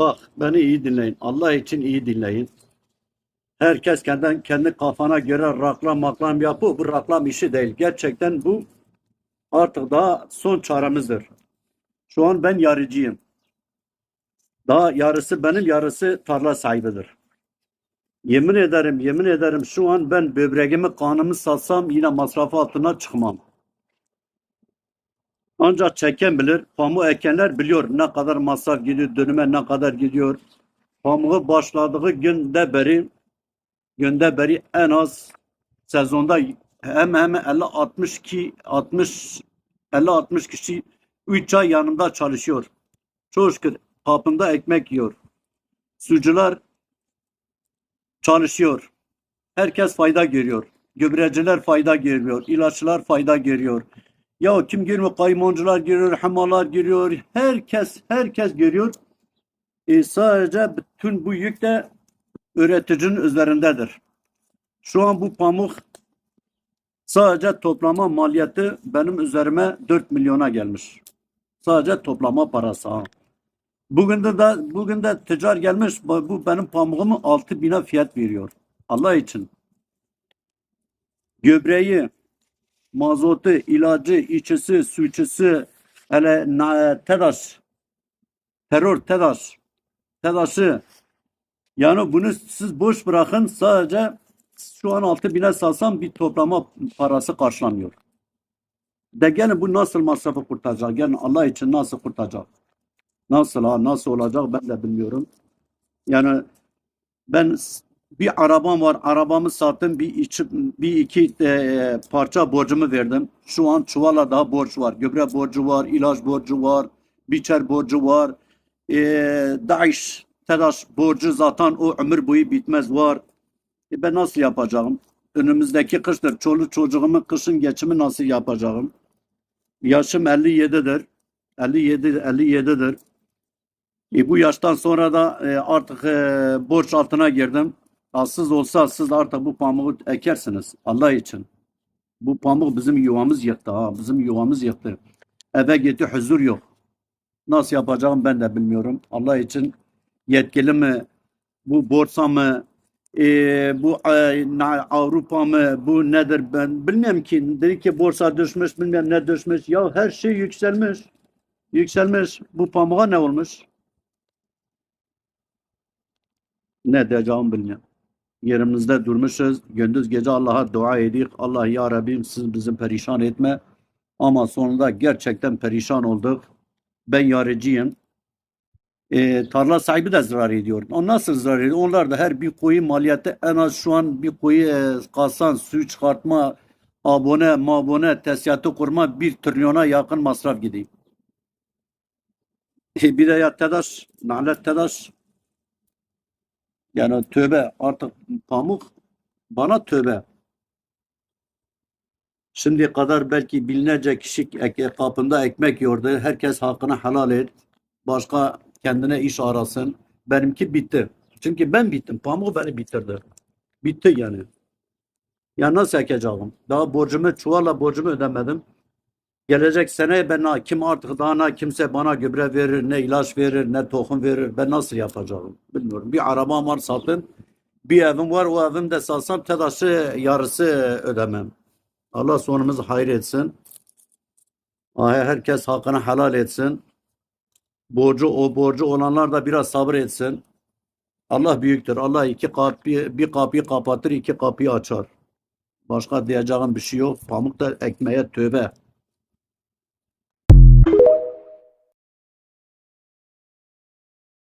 Bak beni iyi dinleyin. Allah için iyi dinleyin. Herkes kendi, kendi kafana göre raklam maklam yapıyor. Bu raklam işi değil. Gerçekten bu artık daha son çaremizdir. Şu an ben yarıcıyım. Daha yarısı benim yarısı tarla sahibidir. Yemin ederim, yemin ederim şu an ben böbreğimi kanımı satsam yine masrafı altına çıkmam. Ancak çeken bilir, pamuğu ekenler biliyor ne kadar masraf gidiyor, dönüme ne kadar gidiyor. Pamuğu başladığı günde beri, günde beri en az sezonda hem hem 50-60 ki 60 50-60 kişi 3 ay yanımda çalışıyor. Çok şükür kapında ekmek yiyor. Sucular çalışıyor. Herkes fayda görüyor. Gübreciler fayda görüyor. ilaççılar fayda görüyor. Ya kim görüyor? Kaymoncular görüyor, hamalar görüyor. Herkes, herkes görüyor. E sadece bütün bu yük de üreticinin üzerindedir. Şu an bu pamuk sadece toplama maliyeti benim üzerime 4 milyona gelmiş. Sadece toplama parası. Bugün de, bugün de tüccar gelmiş bu benim pamuğumu 6 bine fiyat veriyor. Allah için. Gübreyi, mazotu, ilacı, içisi, suçusu, hele na, tedaş, terör tedaş, tedaşı. Yani bunu siz boş bırakın sadece şu an 6 bine salsam bir toplama parası karşılamıyor. De gelin bu nasıl masrafı kurtaracak? Gelin Allah için nasıl kurtaracak? Nasıl ha nasıl olacak ben de bilmiyorum. Yani ben bir arabam var. Arabamı sattım. Bir, içi, bir iki e, parça borcumu verdim. Şu an çuvala daha borç var. Gübre borcu var. ilaç borcu var. Biçer borcu var. E, Daesh TEDAŞ borcu zaten o ömür boyu bitmez var. E ben nasıl yapacağım? Önümüzdeki kıştır. Çoluk çocuğumun kışın geçimi nasıl yapacağım? Yaşım 57'dir. 57 57'dir. E bu yaştan sonra da e, artık e, borç altına girdim. Siz olsa siz artık bu pamuğu ekersiniz Allah için. Bu pamuk bizim yuvamız yıktı ha. Bizim yuvamız yıktı. Eve gitti huzur yok. Nasıl yapacağım ben de bilmiyorum. Allah için yetkili mi? Bu borsa mı? E, bu e, Avrupa mı? Bu nedir? Ben bilmiyorum ki. Dedi ki borsa düşmüş bilmem ne düşmüş. Ya her şey yükselmiş. Yükselmiş. Bu pamuğa ne olmuş? Ne diyeceğimi bilmiyorum. Yerimizde durmuşuz. Gündüz gece Allah'a dua edik. Allah ya Rabbim siz bizi perişan etme. Ama sonunda gerçekten perişan olduk. Ben yarıcıyım. E, tarla sahibi de zarar ediyor. O nasıl zarar ediyor? Onlar da her bir koyu maliyeti en az şu an bir koyu e, kasan, su çıkartma, abone, mabone, tesisatı kurma bir trilyona yakın masraf gidiyor. E, bir de ya TEDAŞ, nalet TEDAŞ yani tövbe artık pamuk bana tövbe. Şimdiye kadar belki binlerce kişi kapında ekmek yiyordu. Herkes hakkını helal et. Başka kendine iş arasın. Benimki bitti. Çünkü ben bittim. Pamuk beni bitirdi. Bitti yani. Ya nasıl ekeceğim? Daha borcumu çuvalla borcumu ödemedim. Gelecek sene ben kim artık daha kimse bana gübre verir, ne ilaç verir, ne tohum verir. Ben nasıl yapacağım? Bilmiyorum. Bir arabam var satın. Bir evim var. O evimde satsam TEDAŞ'ı yarısı ödemem. Allah sonumuzu hayır etsin. Herkes hakkını helal etsin. Borcu o borcu olanlar da biraz sabır etsin. Allah büyüktür. Allah iki kapıyı, bir kapıyı kapatır, iki kapıyı açar. Başka diyeceğim bir şey yok. Pamuk da ekmeğe tövbe.